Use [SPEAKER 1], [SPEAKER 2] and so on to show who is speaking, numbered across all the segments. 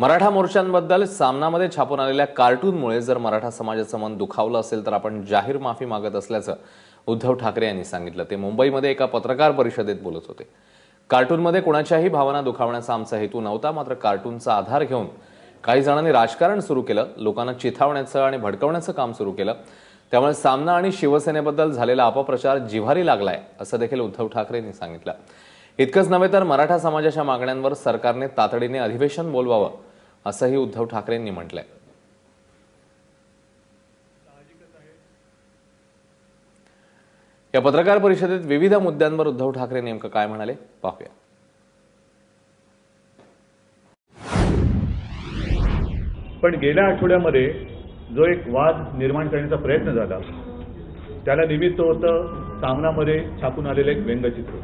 [SPEAKER 1] मराठा मोर्चांबद्दल सामनामध्ये छापून आलेल्या कार्टूनमुळे जर मराठा समाजाचं मन दुखावलं असेल तर आपण जाहीर माफी मागत असल्याचं उद्धव ठाकरे यांनी सांगितलं. ते मुंबईमध्ये एका पत्रकार परिषदेत बोलत होते. कार्टूनमध्ये कोणाच्याही भावना दुखावण्याचा आमचा हेतू नव्हता मात्र कार्टूनचा आधार घेऊन काही जणांनी राजकारण सुरू केलं लोकांना चिथावण्याचं आणि भडकवण्याचं काम सुरू केलं. त्यामुळे सामना आणि शिवसेनेबद्दल झालेला अपप्रचार जिव्हारी लागलाय असं देखील उद्धव ठाकरे यांनी सांगितलं. इतकंच नव्हे तर मराठा समाजाच्या मागण्यांवर सरकारने तातडीने अधिवेशन बोलवावं असंही उद्धव ठाकरेंनी म्हटलंय. या पत्रकार परिषदेत विविध मुद्द्यांवर उद्धव ठाकरे नेमकं काय म्हणाले पाहूया.
[SPEAKER 2] पण गेल्या आठवड्यामध्ये जो एक वाद निर्माण करण्याचा प्रयत्न झाला त्याला निमित्त होतं सामनामध्ये छापून आलेलं एक व्यंगचित्र.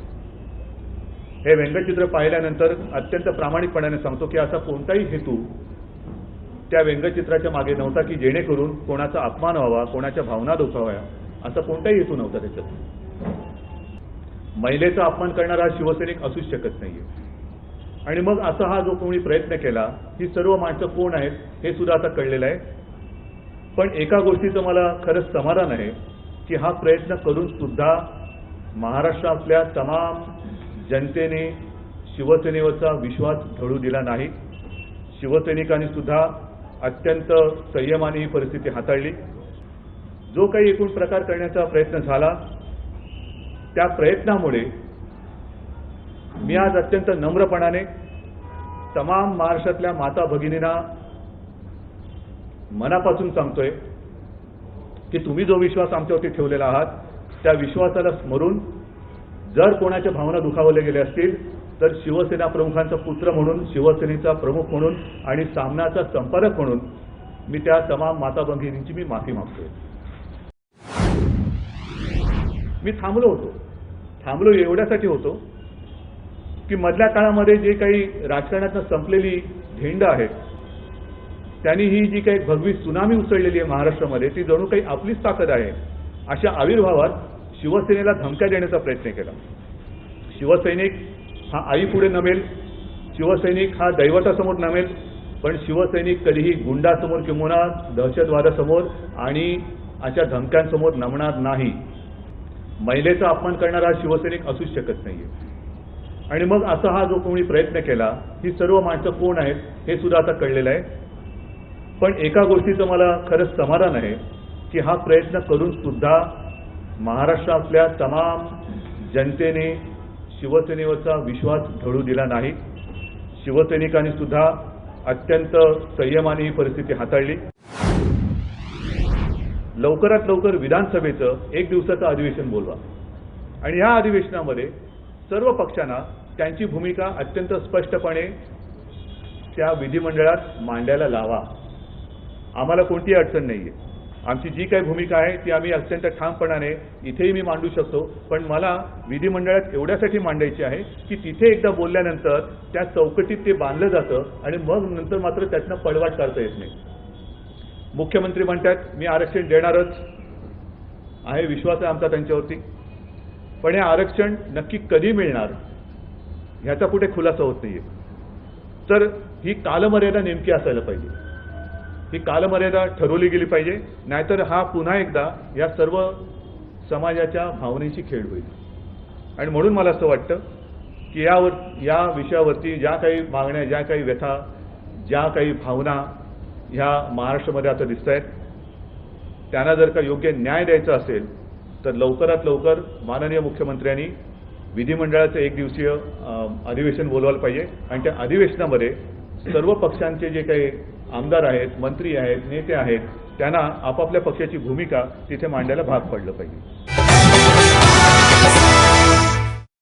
[SPEAKER 2] हे व्यंगचित्र पाहिल्यानंतर अत्यंत प्रामाणिकपणाने सांगतो की असा कोणताही हेतू त्या व्यंगचित्राच्या मागे नव्हता की जेणेकरून कोणाचा अपमान व्हावा कोणाच्या भावना दुखाव्या असा कोणताही हेतू नव्हता त्याच्यात. महिलेचा अपमान करणारा शिवसैनिक असूच शकत नाहीये. आणि मग असा हा जो कोणी प्रयत्न केला ही सर्व माणसं कोण आहेत हे सुद्धा आता कळलेलं आहे. पण एका गोष्टीचं मला खरंच समाधान आहे की हा प्रयत्न करून सुद्धा महाराष्ट्रातल्या तमाम जनतेने शिवसेनेवरचा विश्वास ढळू दिला नाही. शिवसैनिकांनी सुद्धा अत्यंत संयमाने ही परिस्थिती हाताळली. जो काही एकूण प्रकार करण्याचा प्रयत्न झाला त्या प्रयत्नामुळे मी आज अत्यंत नम्रपणाने तमाम महाराष्ट्रातल्या माता भगिनींना मनापासून सांगतोय की तुम्ही जो विश्वास आमच्यावरती ठेवलेला आहात त्या विश्वासाला स्मरून जर कोणाच्या भावना दुखावल्या गेल्या असतील तर शिवसेना प्रमुखांचा पुत्र म्हणून शिवसेनेचा प्रमुख म्हणून आणि सामनाचा संपादक म्हणून मी त्या तमाम माता भगिनींची मी माफी मागतोय. मी थांबलो होतो. थांबलो एवढ्यासाठी होतो की मधल्या काळामध्ये जे काही राजकारणातनं संपलेली झेंड आहेत त्यांनी ही जी काही भगवी सुनामी उसळलेली आहे महाराष्ट्रामध्ये ती जणू काही आपलीच ताकद आहे अशा आविर्भावात शिवसेनेला धमक्या देण्याचा प्रयत्न केला. शिवसैनिक हा आई पुढे नमेल शिवसैनिक हा दैवतासमोर नमेल पण शिवसैनिक कधीही गुंडासमोर किंवा दहशतवादासमोर आणि अशा धमक्यांसमोर नमणार नाही. महिलेचा अपमान करणारा हा शिवसैनिक असूच शकत नाहीये. आणि मग असा हा जो कोणी प्रयत्न केला ही सर्व माणसं कोण आहेत हे सुद्धा आता कळलेलं आहे. पण एका गोष्टीचं मला खरंच समाधान आहे की हा प्रयत्न करून सुद्धा महाराष्ट्रातल्या तमाम जनतेने शिवसेनेवरचा विश्वास ढळू दिला नाही. शिवसैनिकांनी सुद्धा अत्यंत संयमाने ही परिस्थिती हाताळली. लवकरात लवकर विधानसभेचं एक दिवसाचं अधिवेशन बोलवा. आणि या अधिवेशनामध्ये सर्व पक्षांना त्यांची भूमिका अत्यंत स्पष्टपणे त्या विधिमंडळात मांडायला लावा. आम्हाला कोणतीही अडचण नाही आहे आमची जी काही भूमिका आहे ती आम्ही अत्यंत ठामपणाने इथेही मी मांडू शकतो. पण मला विधिमंडळात एवढ्यासाठी मांडायची आहे की तिथे एकदा बोलल्यानंतर त्या चौकटीत ते बांधलं जातं आणि मग नंतर मात्र त्यातनं पळवाट काढता येत नाही. मुख्यमंत्री म्हणतात मी आरक्षण देणारच आहे विश्वास आहे आमचा त्यांच्यावरती. पण हे आरक्षण नक्की कधी मिळणार ह्याचा कुठे खुलासा होत नाहीये. तर ही कालमर्यादा नेमकी असायला पाहिजे. ही कालमर्यादा ठरवली गेली पाहिजे. नाहीतर हा पुन्हा एकदा या सर्व समाजाच्या भावनेची खेळ होईल. आणि म्हणून मला असं वाटतं की यावर या विषयावरती ज्या काही मागण्या ज्या काही व्यथा ज्या काही भावना ह्या महाराष्ट्रामध्ये आता दिसत आहेत त्यांना जर का योग्य न्याय द्यायचा असेल तर लवकरात लवकर माननीय मुख्यमंत्र्यांनी विधिमंडळाचं एक दिवसीय अधिवेशन बोलवायला पाहिजे. आणि त्या अधिवेशनामध्ये सर्व पक्षांचे जे काही आमदार आहेत मंत्री आहेत नेते आहेत त्यांना आपापल्या पक्षाची भूमिका तिथे मांडायला भाग पडलं पाहिजे.